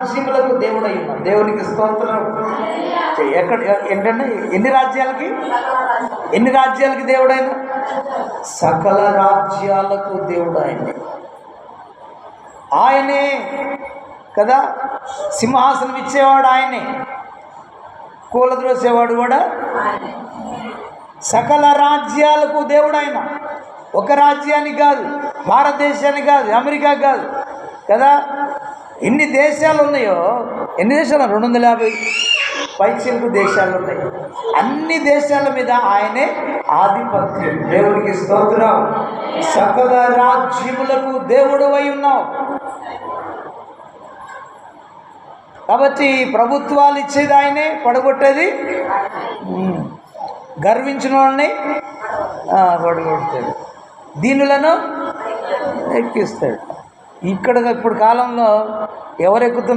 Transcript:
రాజ్యములకు దేవుడై ఉన్నాడు. దేవునికి స్తోత్రం ఎక్కడ ఏంటంటే ఎన్ని రాజ్యాలకి? ఎన్ని రాజ్యాలకి దేవుడైన? సకల రాజ్యాలకు దేవుడు ఆయనే ఆయనే కదా సింహాసనం ఇచ్చేవాడు ఆయనే. కూలద్రోసేవాడు కూడా సకల రాజ్యాలకు దేవుడు ఆయన ఒక రాజ్యానికి కాదు భారతదేశానికి కాదు అమెరికా కాదు కదా? ఎన్ని దేశాలు ఉన్నాయో? ఎన్ని దేశాలు? రెండు వందల యాభై పైచిలకు దేశాలు ఉన్నాయి. అన్ని దేశాల మీద ఆయనే ఆధిపత్యం. దేవుడికి స్తోత్రం. సకల రాజ్యములకు దేవుడు అయి ఉన్నావు. కాబట్టి ప్రభుత్వాలు ఇచ్చేది ఆయనే పడగొట్టేది గర్వించిన వాళ్ళని పడగొడతాడు. దీనులను ఎక్కిస్తాడు. ఇక్కడ ఇప్పుడు కాలంలో ఎవరు ఎక్కుతున్నారు